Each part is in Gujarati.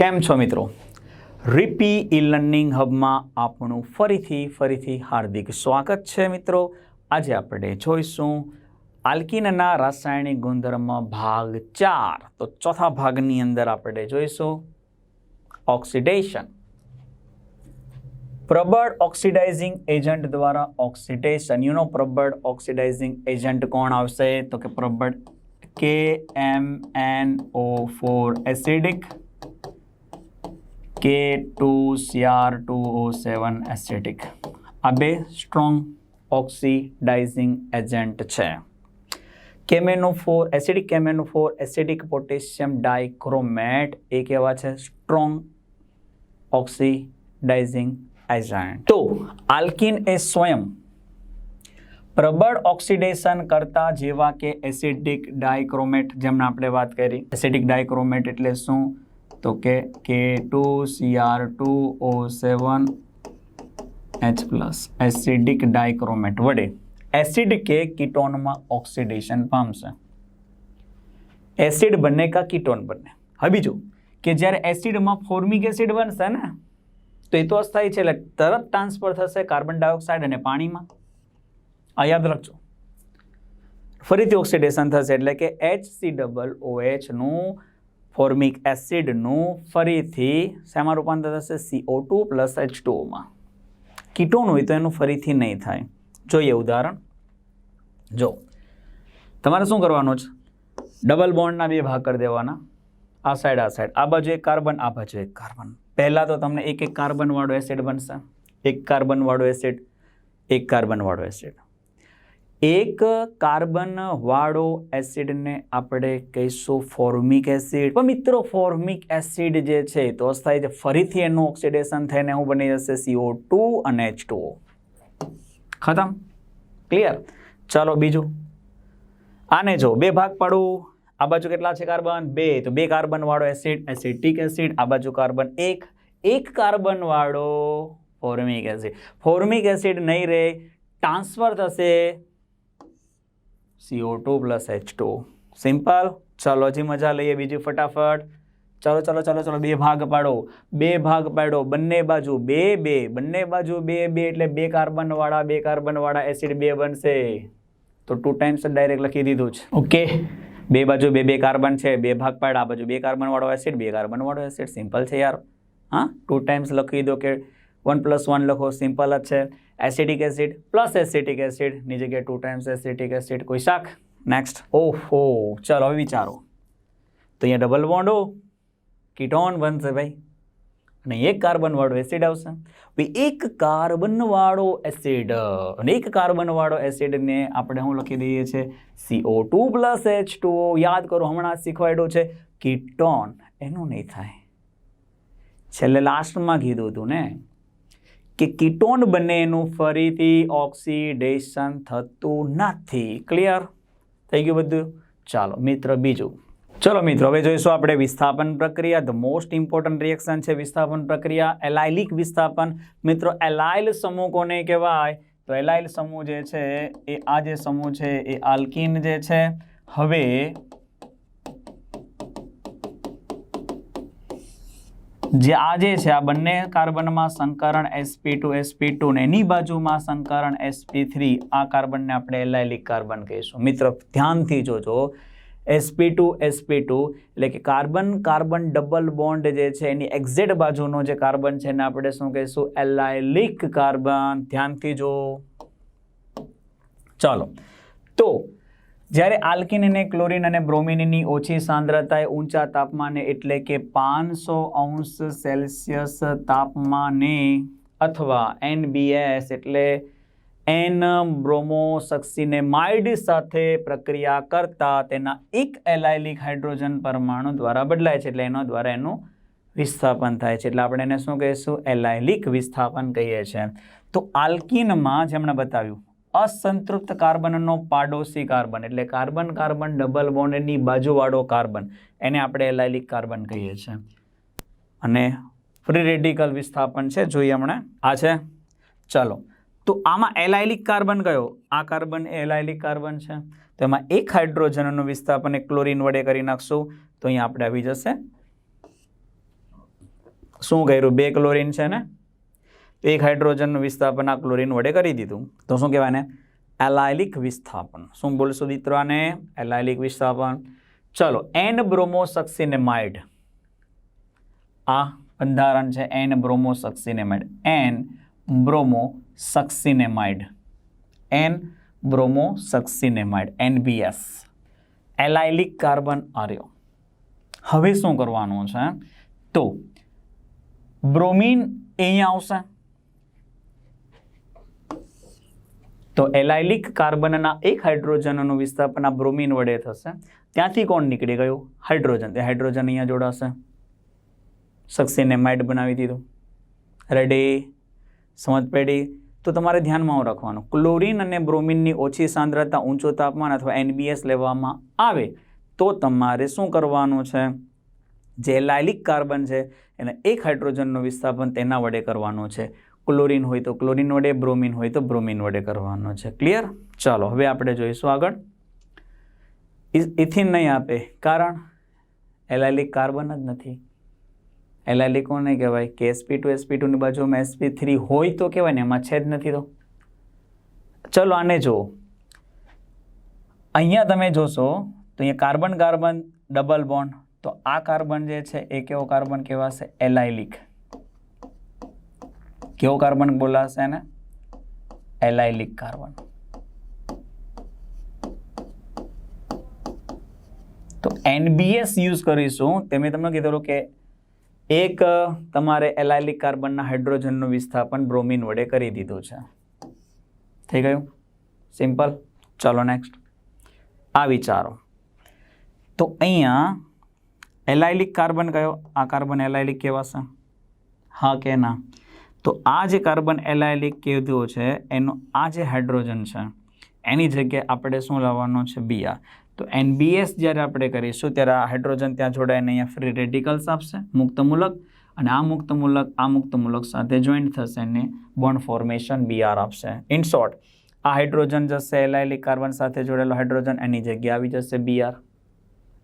કેમ છો મિત્રો? રીપી ઈ લર્નિંગ હબમાં આપણું ફરીથી ફરીથી હાર્દિક સ્વાગત છે મિત્રો. આજે આપણે જોઈશું આલ્કિનના રાસાયણિક ગુણધર્મ ભાગ ચાર. તો ચોથા ભાગની અંદર આપણે જોઈશું ઓક્સિડેશન. પ્રબળ ઓક્સિડાઇઝિંગ એજન્ટ દ્વારા ઓક્સિડેશન યુનો પ્રબળ ઓક્સિડાઇઝિંગ એજન્ટ કોણ આવશે? તો કે પ્રબળ K M N O four acidic. K two CR two O seven acidic આ બે સ્ટ્રોંગ ઓક્સિડાઇઝિંગ એજન્ટ છે. કેમેનો four acidic કેમેનો four acidic potassium dichromate એ કેવા છે? સ્ટ્રોંગ ઓક્સિડાઇઝિંગ એજન્ટ તો આલ્કિન એ સ્વયં પ્રબળ ઓક્સિડેશન કરતા જેવા કે એસિડિક ડાયક્રોમેટ જેમને આપણે વાત કરી. એસિડિક ડાયક્રોમેટ એટલે શું? તો કે K two CR two O seven H plus acidic dichromate વડે એસિડ કે કીટોનમાં ઓક્સિડેશન પામશે. એસિડ બને કા કીટોન બને? હવે બીજું. કે જ્યારે એસિડમાં ફોર્મિક એસિડ બનશે ને, તો એ તો અસ્થાયી છે, એટલે તરત ટ્રાન્સફર થશે કાર્બન ડાયોક્સાઇડ અને પાણીમાં. આ યાદ રાખજો. ફરીથી ઓક્સિડેશન થશે એટલે કે એચ સી ડબલ ઓ એચનું ફોર્મિક એસિડનું ફરીથી શેમાં રૂપાંતર થશે? સીઓ ટુ પ્લસ એચ ટુઓમાં કીટોન હોય તો એનું ફરીથી નહીં થાય. જોઈએ ઉદાહરણ. જો, તમારે શું કરવાનું છે? ડબલ બોન્ડના બે ભાગ કરી દેવાના. આ સાઈડ આ સાઈડ આ બાજુ એક કાર્બન આ બાજુ એક કાર્બન પહેલાં તો તમને એક એક કાર્બનવાળો એસિડ બનશે. એક કાર્બનવાળો એસિડ એક કાર્બનવાળો એસિડ એક કાર્બનવાળો એસિડને આપણે કહીશું ફોર્મિક એસિડ. પણ મિત્રો, ફોર્મિક એસિડ જે છે તો અસ્થાયી જે ફરીથી એનું ઓક્સિડેશન થઈને શું બની જશે સીઓ ટુ અને એચ ટુ ખતમ? ક્લિયર ચાલો બીજું. આને જો બે ભાગ પાડું. આ બાજુ કેટલા છે કાર્બન? બે. તો બે કાર્બન વાળો એસિડ, એસિટિક એસિડ. આ બાજુ કાર્બન એક. એક કાર્બન વાળો ફોર્મિક એસિડ. ફોર્મિક એસિડ નહીં રહે ટ્રાન્સફર થશે CO two plus H two simple ચાલો હજી મજા લઈએ બીજી ફટાફટ. ચાલો ચાલો ચાલો ચાલો બે ભાગ પાડો. બે ભાગ પાડો. બંને બાજુ બે બે. બંને બાજુ બે બે એટલે બે કાર્બનવાળા બે કાર્બનવાળા એસિડ બે બનશે. તો ટુ ટાઈમ્સ ડાયરેક્ટ લખી દીધું છે. ઓકે બે બાજુ બે બે કાર્બન છે. બે ભાગ પાડ્યા આ બાજુ બે કાર્બનવાળો એસિડ બે કાર્બનવાળો એસિડ સિમ્પલ છે યાર. હા? ટુ ટાઈમ્સ લખી દો કે વન પ્લસ વન લખો. સિમ્પલ જ છે. એસિડિક એસિડ પ્લસ એસિટિક એસિડની જગ્યાએ ટુ ટાઈમ્સ એસિટિક એસિડ, કોઈ શાક? નેક્સ્ટ ઓહો, ચાલો હવે વિચારો. તો અહીંયા ડબલ બોન્ડો કીટોન બનશે ભાઈ. અને એક કાર્બન વાળો એસિડ આવશે. ભાઈ એક કાર્બનવાળો એસિડ અને એક કાર્બનવાળો એસિડને આપણે શું લખી દઈએ છીએ? CO two plus H two યાદ કરો, હમણાં શીખવાડ્યું છે. કીટોન એનું નહીં થાય. છેલ્લે લાસ્ટમાં કીધું હતું ને? કે કીટોન બને એનું ફરીથી ઓક્સિડેશન થતું નથી. ક્લિયર થઈ ગયું બધું. ચાલો, મિત્ર, બીજું. ચલો, મિત્રો, હવે જોઈશું આપણે વિસ્થાપન પ્રક્રિયા. ધ મોસ્ટ ઇમ્પોર્ટન્ટ રિએક્શન છે વિસ્થાપન પ્રક્રિયા. એલાઇલિક વિસ્થાપન. મિત્રો એલાઇલ સમૂહ કોને કહેવાય? તો એલાઇલ સમૂહ જે છે, એ આ જે સમૂહ છે, એ આલ્કિન જે છે. હવે જે આ જે છે, આ બંને કાર્બનમાં સંકરણ sp2 ટુ એસપી ટુ ને એની બાજુમાં સંકરણ sp3 થ્રી આ કાર્બનને આપણે એલાયલિક કાર્બન કહીશું. મિત્ર, ધ્યાનથી જોજો. Sp2 ટુ એસપી ટુ એટલે કે કાર્બન કાર્બન ડબલ બોન્ડ જે છે, એની એક્ઝેક્ટ બાજુનો જે કાર્બન છે, એને આપણે શું કહીશું? Allylic carbon. ધ્યાનથી જો. ચાલો. તો જ્યારે આલ્કિન અને ક્લોરિન અને બ્રોમિનની ઓછી સાંદ્રતાએ ઊંચા તાપમાને એટલે કે પાંચસો અંશ સેલ્સિયસ તાપમાને અથવા એનબીએસ એટલે એન બ્રોમોસક્સિનેમાઇડ સાથે પ્રક્રિયા કરતા તેના એક એલાઇલિક હાઇડ્રોજન પરમાણુ દ્વારા બદલાય છે એટલે એનો દ્વારા એનું વિસ્થાપન થાય છે. એટલે આપણે એને શું કહીશું? એલાયલિક વિસ્થાપન કહીએ છીએ. તો આલ્કિનમાં જે હમણાં બતાવ્યું અસંતૃપ્ત કાર્બનનો પાડોશી કાર્બન, એટલે કાર્બન કાર્બન, ડબલ બોન્ડની બાજુવાળો કાર્બન. એને આપણે એલાયલિક કાર્બન કહીએ છીએ. અને ફ્રી રેડિકલ વિસ્થાપન છે, જોઈએ હમણાં. આ છે. ચાલો. તો આમાં એલાયલિક કાર્બન કયો? આ કાર્બન એ એલાયલિક કાર્બન છે. તો એમાં એક હાઇડ્રોજનનું વિસ્થાપન, એક ક્લોરિન વડે કરી નાખશું. તો અહીંયા આપણે આવી જશે. શું કર્યું? બે ક્લોરીન છે ને? એક હાઇડ્રોજનનું વિસ્થાપન આ ક્લોરીન વડે કરી દીધું. તો શું કહેવાય ને એલાયલિક વિસ્થાપન. શું બોલશો મિત્રો આને એલાયલિક વિસ્થાપન. ચલો એન બ્રોમોસક્સિનેમાઇડ. આ બંધારણ છે N bromosuccinimide. N bromosuccinimide. N bromosuccinimide. NBS allylic carbon આર્યો. હવે શું કરવાનું છે? તો, બ્રોમિન અહીંયા આવશે. તો એલાયલિક કાર્બનના એક હાઇડ્રોજનનું વિસ્થાપન આ બ્રોમિન વડે થશે. ત્યાંથી કોણ નીકળી ગયું? હાઇડ્રોજન. તે હાઇડ્રોજન અહીંયા જોડાશે. સક્સિનેમાઇડ બનાવી દીધું. રેડી. સમજ પેઢી તો તમારે ધ્યાનમાં રાખવાનું. ક્લોરીન અને બ્રોમિનની ઓછી સાંદ્રતા ઊંચો તાપમાન અથવા એનબીએસ લેવામાં આવે તો તમારે શું કરવાનું છે? જે લાયલિક કાર્બન છે, એને એક હાઇડ્રોજનનું વિસ્થાપન તેના વડે કરવાનું છે. ક્લોરીન હોય તો ક્લોરીન વડે બ્રોમિન હોય તો બ્રોમિન વડે કરવાનો છે. ક્લિયર ચાલો, હવે આપણે જોઈશું આગળ. ઇથિન નહીં આપે. કારણ? એલાયલિક કાર્બન જ નથી. એલાયલિક કોને કહેવાય? કે એસપી ટુ એસપી ટુની બાજુમાં એસપી થ્રી હોય તો કહેવાય ને, એમાં છે જ નથી તો. ચલો, આને જુઓ. અહીંયા તમે જોશો, તો અહીંયા કાર્બન કાર્બન ડબલ બોન્ડ તો આ કાર્બન જે છે, એ કેવો કાર્બન કહેવાશે? એલાયલિક. કેવો કાર્બન બોલાશે ને એલાયલિક કાર્બન. તો એનબીએસ યુઝ કરીશું. તે મેં તમને કીધેલું કે એક તમારે એલાયલિક કાર્બનના હાઇડ્રોજનનું વિસ્થાપન બ્રોમિન વડે કરી દીધું છે. થઈ ગયું? સિમ્પલ. ચાલો નેક્સ્ટ. આ વિચારો. તો અહીંયા એલાયલિક કાર્બન કયો? આ કાર્બન એલાયલિક કહેવાશે. હા કે ના? તો આ જે કાર્બન એલાયલિક કીધું છે, એનો આ જે હાઇડ્રોજન છે, એની જગ્યાએ આપણે શું લાવવાનું છે? બીઆર તો એનબીએસ જ્યારે આપણે કરીશું, ત્યારે આ હાઇડ્રોજન ત્યાં જોડાઈને અહીંયા ફ્રી રેડિકલ્સ આપશે મુક્તમૂલક અને આ મુક્તમૂલક આ મુક્તમૂલક સાથે જોઈન્ટ થશે અને બોન્ડ ફોર્મેશન બીઆર આપશે. ઇન શોર્ટ, આ હાઇડ્રોજન જશે એલાયલિક કાર્બન સાથે જોડેલો હાઇડ્રોજન એની જગ્યાએ આવી જશે બીઆર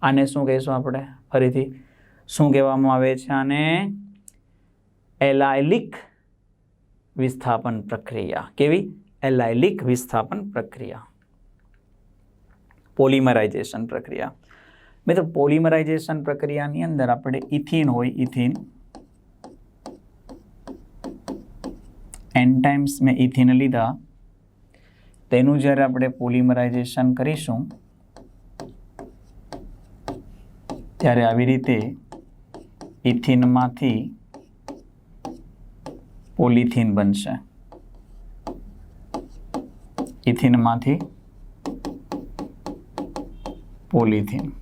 આને શું કહીશું આપણે? ફરીથી, શું કહેવામાં આવે છે આને? એલાયલિક વિસ્થાપન પ્રક્રિયા. કેવી? એલાયલિક વિસ્થાપન પ્રક્રિયા. પોલિમરાઇઝેશન પ્રક્રિયા. મિત્રો, પોલિમરાઇઝેશન પ્રક્રિયાની અંદર આપણે ઇથિન હોય, ઇથિન. એન ટાઈમ્સ મેં ઇથિન લીધા. તેનું જ્યારે આપણે પોલિમરાઇઝેશન કરીશું, ત્યારે આવી રીતે ઇથિનમાંથી પોલિથીન બનશે. ઇથિનમાંથી પોલિથીન.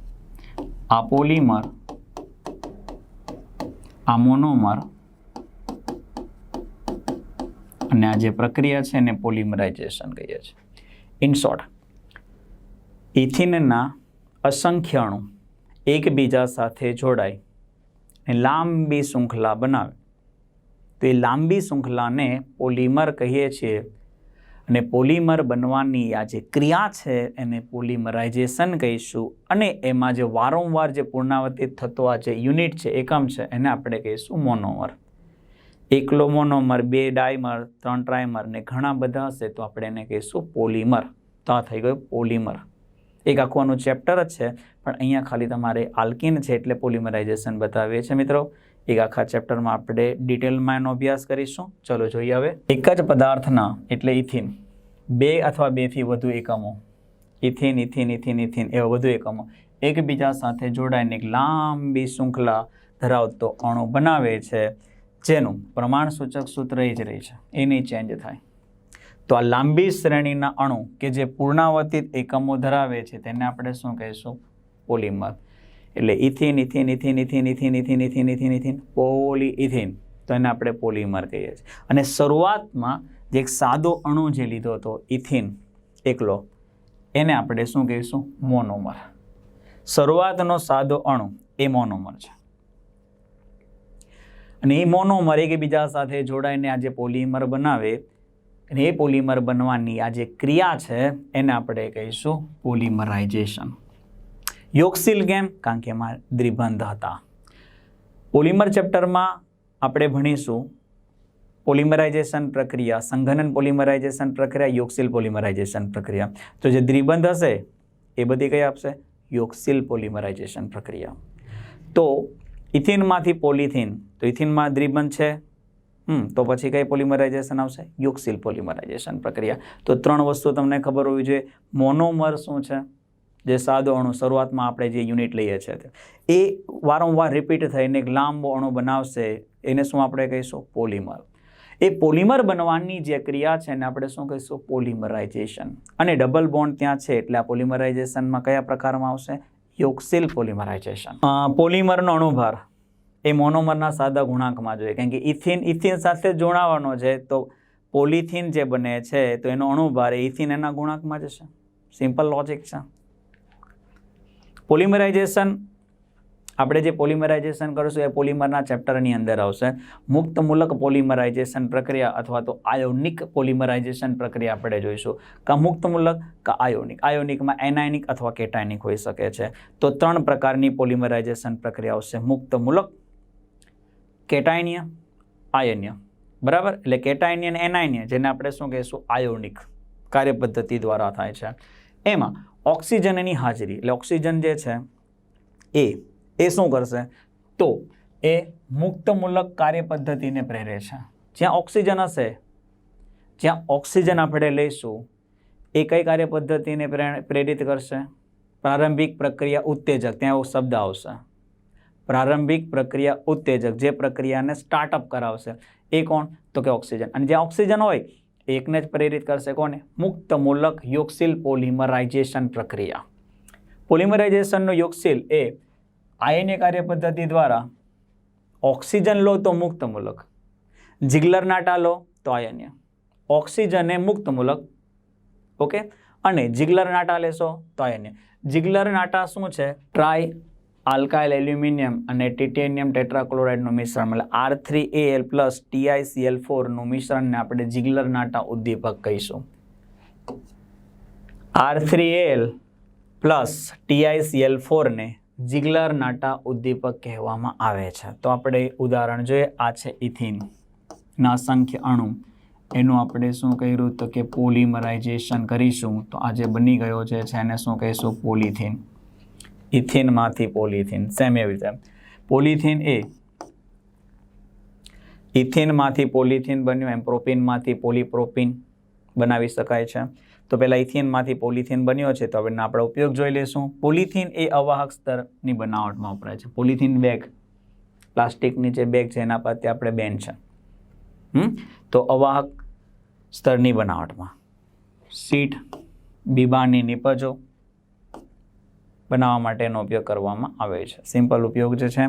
આ પોલિમર, આ મોનોમર અને આ જે પ્રક્રિયા છે એને પોલિમરાઇઝેશન કહીએ છીએ. ઇન શોર્ટ ઇથિનના અસંખ્ય એકબીજા સાથે જોડાય લાંબી શૃંખલા બનાવે. તો એ લાંબી શૃંખલાને પોલિમર કહીએ છીએ. અને પોલિમર બનવાની આ જે ક્રિયા છે એને પોલિમરાઇઝેશન કહીશું. અને એમાં જે વારંવાર જે પુનરાવર્તિત થતો આ જે યુનિટ છે, એકમ છે, એને આપણે કહીશું મોનોમર. એકલો મોનોમર, બે ડાયમર, ત્રણ ટ્રાયમર ને ઘણા બધા હશે તો આપણે એને કહીશું પોલિમર. તો આ થઈ ગયું પોલિમર. એક આખું આનું ચેપ્ટર જ છે, પણ અહીંયા ખાલી તમારે આલ્કિન છે એટલે પોલિમરાઇઝેશન બતાવીએ છીએ મિત્રો. એક આખા ચેપ્ટરમાં આપણે ડિટેલમાં એનો અભ્યાસ કરીશું. ચલો જોઈએ હવે. એક જ પદાર્થના એટલે ઇથિન બે અથવા બેથી વધુ એકમો. ઇથિન ઇથિન ઇથિન ઇથિન એવા વધુ એકમો. એકબીજા સાથે જોડાઈને એક લાંબી શૃંખલા ધરાવતો અણુ બનાવે છે, જેનું પ્રમાણસૂચક સૂત્ર એ જ રહે છે. એ નહીં ચેન્જ થાય. તો આ લાંબી શ્રેણીના અણુ કે જે પૂર્ણાવર્તિત એકમો ધરાવે છે, તેને આપણે શું કહીશું? પોલિમર. એટલે ethene ethene ethene ethene ethene ethene ethene ethene ethene polyethene તો એને આપણે પોલિમર કહીએ છીએ. અને શરૂઆતમાં જે એક સાદો અણુ જે લીધો હતો, ઇથિન, એકલો, એને આપણે શું કહીશું? મોનોમર. શરૂઆતનો સાદો અણુ એ મોનોમર છે. અને એ મોનોમર એકબીજા સાથે જોડાઈને આ જે પોલિમર બનાવે, અને એ પોલિમર બનવાની આ જે ક્રિયા છે, એને આપણે કહીશું પોલિમરાઇઝેશન. યોગશીલ કેમ? કારણ કે એમાં દ્વિબંધ હતા. પોલિમર ચેપ્ટરમાં આપણે ભણીશું પોલિમરાઇઝેશન પ્રક્રિયા, સંઘનન પોલિમરાઇઝેશન પ્રક્રિયા, યોગશીલ પોલિમરાઇઝેશન પ્રક્રિયા. તો જે દ્વિબંધ હશે, એ બધી કઈ આપશે? યોગશીલ પોલિમરાઇઝેશન પ્રક્રિયા. તો ઇથિનમાંથી પોલિથિન, તો ઇથિનમાં દ્વિબંધ છે? હમ, તો પછી કઈ પોલિમરાઇઝેશન આવશે? યોગશીલ પોલિમરાઇઝેશન પ્રક્રિયા. તો ત્રણ વસ્તુ તમને ખબર હોવી જોઈએ. મોનોમર શું છે? જે સાદો અણુ શરૂઆતમાં આપણે જે યુનિટ લઈએ છીએ એ વારંવાર રિપીટ થઈને એક લાંબો અણુ બનાવશે, એને શું આપણે કહીશું? પોલિમર એ પોલિમર બનવાની જે ક્રિયા છે એને આપણે શું કહીશું? પોલિમરાઇઝેશન અને ડબલ બોન્ડ ત્યાં છે એટલે આ પોલિમરાઇઝેશનમાં કયા પ્રકારમાં આવશે? યોક્સિલ પોલિમરાઇઝેશન પોલિમરનો અણુભાર એ મોનોમરના સાદા ગુણાંકમાં જોઈએ. કારણ કે ઇથિન ઇથિન સાથે જોડાવાનો છે, તો પોલિથિન જે બને છે, તો એનો અણુભાર એ ઇથિન એના ગુણાંકમાં જશે. સિમ્પલ લોજિક છે. પોલિમરાઇઝેશન આપણે જે પોલિમરાઇઝેશન કરીશું એ પોલિમરના ચેપ્ટરની અંદર આવશે. મુક્ત મૂલક પોલિમરાઇઝેશન પ્રક્રિયા અથવા તો આયોનિક પોલિમરાઇઝેશન પ્રક્રિયા આપણે જોઈશું. કાં મુક્ત મૂલક કા આયોનિક આયોનિકમાં એનાયનિક અથવા કેટાયનિક હોઈ શકે છે. તો ત્રણ પ્રકારની પોલિમરાઇઝેશન પ્રક્રિયા આવશે. મુક્ત મૂલક કેટાયનીય આયન્ય બરાબર? એટલે કેટાયનીય અને એનાયનીય જેને આપણે શું કહીશું? આયોનિક કાર્યપદ્ધતિ દ્વારા થાય છે. એમાં ઓક્સિજનની હાજરી, એટલે ઓક્સિજન જે છે, એ એ શું કરશે? તો એ મુક્તમૂલક કાર્ય પદ્ધતિને પ્રેરે છે. જ્યાં ઓક્સિજન હશે, જ્યાં ઓક્સિજન આપણે લઈશું, એ કઈ કાર્ય પદ્ધતિને પ્રેરિત કરશે? પ્રારંભિક પ્રક્રિયા ઉત્તેજક, ત્યાં એવો શબ્દ આવશે. પ્રારંભિક પ્રક્રિયા ઉત્તેજક, જે પ્રક્રિયાને સ્ટાર્ટઅપ કરાવશે. એ કોણ? તો કે ઓક્સિજન. અને જ્યાં ઓક્સિજન હોય એકને જ પ્રેરિત કરશે કોને? મુક્તમૂલક યોગશીલ પોલિમરાઇઝેશન પ્રક્રિયા. પોલિમરાઇઝેશનનો યોગશીલ એ આયનીય કાર્યપદ્ધતિ દ્વારા ઓક્સિજન લો તો મુક્તમૂલક જિગ્લર નાટા લો તો આયન્ય ઓક્સિજન એ મુક્તમૂલક ઓકે? અને જિગ્લર નાટા લેશો તો આયન્ય જિગ્લર નાટા શું છે? ટ્રાય આલ્કાઇલ એલ્યુમિનિયમ અને ટિટેનિયમ ટેટ્રાક્લોરાઇડનું મિશ્રણ, એટલે R three A L plus TICL ફોરનું મિશ્રણને આપણે જિગ્લર નાટા ઉદ્દીપક કહીશું. R three L plus TICL ફોરને Ziegler Natta ઉદ્દીપક કહેવામાં આવે છે. તો આપણે ઉદાહરણ જોઈએ, આ છે ઇથિન. ના અસંખ્ય અણુ. એનું આપણે શું કર્યું? તો કે પોલિમરાઇઝેશન કરીશું. તો આજે બની ગયો છે એને શું કહીશું? પોલિથિન. ઇથિનમાંથી પોલિથિન સેમ એવી રીતે. પોલિથિન એ ઇથિનમાંથી પોલિથિન બન્યું એમ પ્રોપીનમાંથી પોલીપ્રોપીન બનાવી શકાય છે. તો પહેલાં ઇથિનમાંથી પોલિથિન બન્યો છે, તો હવે આપણે ઉપયોગ જોઈ લઈશું. પોલિથિન એ અવાહક સ્તરની બનાવટમાં વપરાય છે. પોલિથિન બેગ પ્લાસ્ટિકની જે બેગ છે, એના પરથી આપણે બેન છે. તો અવાહક સ્તરની બનાવટમાં. સીટ, બીબાની નિપજો બનાવવા માટેનો ઉપયોગ કરવામાં આવે છે. સિમ્પલ ઉપયોગ જે છે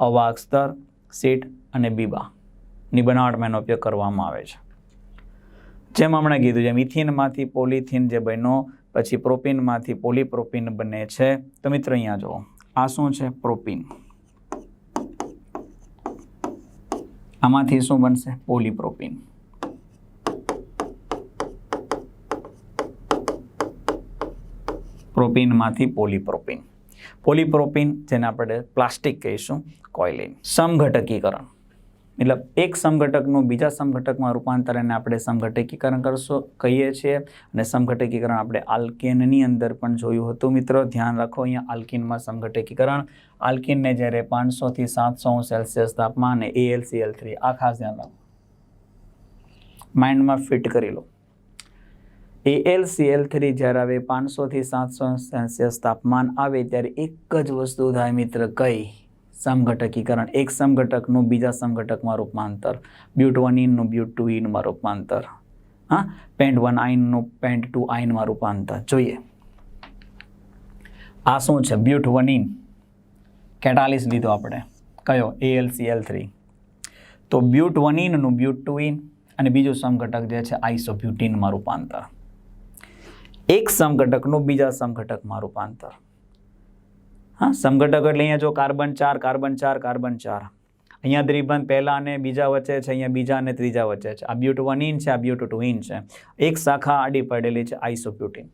અવાહક સ્તર સીટ અને બીબાની બનાવટમાં એનો ઉપયોગ કરવામાં આવે છે. જેમ હમણાં કીધું, જેમ ઇથિનમાંથી પોલિથિન જે બન્યો, પછી પ્રોપીનમાંથી પોલીપ્રોપીન બને છે. તો મિત્રો અહીંયા જુઓ, આ શું છે? પ્રોપીન. આમાંથી શું બનશે? પોલીપ્રોપીન. પ્રોપીનમાંથી પોલીપ્રોપીન પોલીપ્રોપીન જેને આપણે પ્લાસ્ટિક કહીશું કોઇલિન સમઘટકીકરણ. મતલબ એક સમઘટકનું બીજા સમઘટકમાં રૂપાંતર આપણે સમઘટકીકરણ કરશો, કહીએ છીએ. અને સમઘટકીકરણ આપણે આલ્કેનની અંદર પણ જોયું હતું મિત્રો. ધ્યાન રાખો, અહીંયા આલ્કિનમાં સમઘટકીકરણ. આલ્કિનને જ્યારે પાંચસોથી સાતસો સેલ્સિયસ તાપમાન તાપમાને એએલસીએલ થ્રી આ ખાસ ધ્યાન રાખો. માઇન્ડમાં ફિટ કરી લો. એએલસીએલ થ્રી જ્યારે આવે પાંચસોથી સાતસો સેલ્સિયસ તાપમાન આવે ત્યારે એક જ વસ્તુ થાય મિત્ર કઈ? સમઘટકીકરણ. એક સમઘટકનું, બીજા સમઘટકમાં રૂપાંતર. બ્યુટ વન ઇનનું બ્યુટ ટુ ઇનમાં રૂપાંતર. હા? પેન્ટ વન આઇનનું પેન્ટ ટુ આઇનમાં રૂપાંતર. જોઈએ. આ શું છે? બ્યુટ વન ઇન કેટાલિસ લીધો આપણે. કયો? ALCL three. તો બ્યુટ વન ઇનનું બ્યુટ ટુ ઇન અને બીજું સમઘટક જે છે આઇસોબ્યુટીનમાં રૂપાંતર. એક સમઘટકનું બીજા સમઘટકમાં રૂપાંતર. હા, સમઘટક એટલે અહીંયા જો કાર્બન ચાર કાર્બન ચાર કાર્બન ચાર. અહીંયા દ્વિબંધ પહેલા અને બીજા વચ્ચે છે, અહીંયા બીજા અને ત્રીજા વચ્ચે છે. આ બ્યુટ વન ઇન છે, આ બ્યુટ ટુ ઇન છે. એક શાખા આડી પડેલી છે આઇસોબ્યુટીન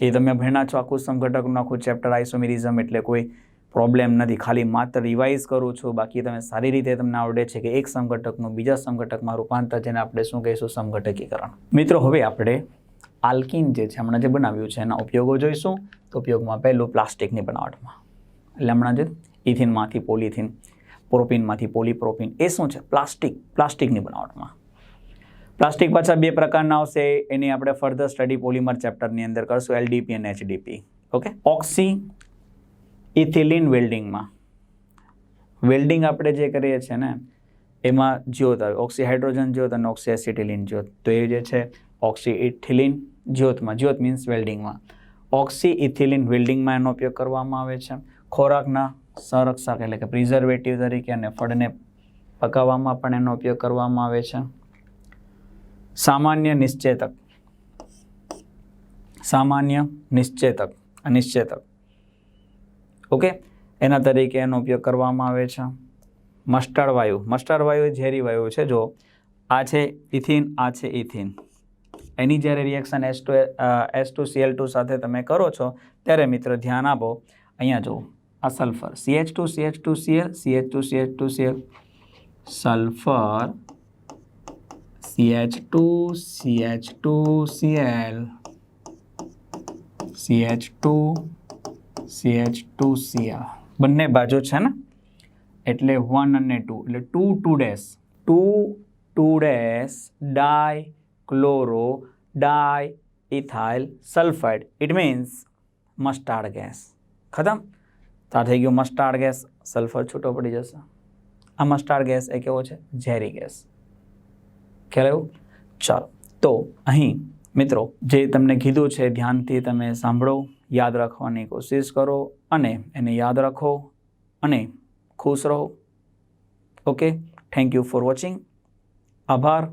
એ તમે ભણ્યા છો આખું સમઘટકનું, આખું ચેપ્ટર આઇસોમેરિઝમ એટલે કોઈ પ્રોબ્લેમ નથી. ખાલી માત્ર રિવાઇઝ કરું છું, બાકી તમે સારી રીતે તમને આવડે છે કે એક સંગઠકનું બીજા સમઘટકમાં રૂપાંતર, જેને આપણે શું કહીશું, સમઘટકીકરણ. મિત્રો, હવે આપણે આલ્કિન જે છે, હમણાં જે બનાવ્યું છે, એના ઉપયોગો જોઈશું. તો ઉપયોગમાં પહેલું પ્લાસ્ટિકની બનાવટમાં. એટલે હમણાં જે ઇથિનમાંથી પોલિથિન, પ્રોપિનમાંથી પોલીપ્રોપિન, એ શું છે? પ્લાસ્ટિક, પ્લાસ્ટિકની બનાવટમાં. પ્લાસ્ટિક પાછા બે પ્રકારના આવશે. એની આપણે ફર્ધર સ્ટડી પોલિમર ચેપ્ટરની અંદર કરશું એલડીપી અને H D P okay oxy ethylene વેલ્ડિંગમાં welding આપણે જે કરીએ છીએ ને, એમાં જ્યોત આવે. ઓક્સી હાઇડ્રોજન જ્યોત અને ઓક્સી એસિટિલિન જ્યોત. તો એ જે છે ઓક્સી ઇથિલિન જ્યોતમાં. જ્યોત મીન્સ વેલ્ડિંગમાં ઓક્સી ઇથિલિન વેલ્ડિંગમાં એનો ઉપયોગ કરવામાં આવે છે. ખોરાકના સંરક્ષક એટલે કે પ્રિઝર્વેટિવ તરીકે અને ફળને પકાવવામાં પણ એનો ઉપયોગ કરવામાં આવે છે. સામાન્ય નિશ્ચેતક. સામાન્ય નિશ્ચેતક. અનિશ્ચેતક. ઓકે એના તરીકે એનો ઉપયોગ કરવામાં આવે છે. મસ્ટર્ડ વાયુ. મસ્ટર્ડ વાયુ ઝેરી વાયુ છે. જો આ છે ઇથિન, આ છે ઇથિન. એની જ્યારે reaction S two S two CL two સાથે તમે કરો છો, ત્યારે મિત્ર ધ્યાન આપો. અહીંયા જુઓ, આ sulphur CH two CH two CL CH two CH two CL sulphur CH two CH two CL CH two CH two CL બંને બાજુ છે ને? એટલે વન અને ટુ એટલે two two dash two two dash dichloro diethyl sulphide it means mustard gas ખતમ? તો થઈ ગયો મસ્ટાર્ડ ગેસ સલ્ફર છૂટો પડી જશે. આ મસ્ટાર્ડ ગેસ એ કેવો છે? ઝેરી ગેસ ખ્યાલ એવું ચાલો. તો અહીં, મિત્રો, જે તમને કીધું છે, ધ્યાનથી તમે સાંભળો, યાદ રાખવાની કોશિશ કરો અને એને યાદ રાખો અને ખુશ રહો. Okay thank you for watching આભાર.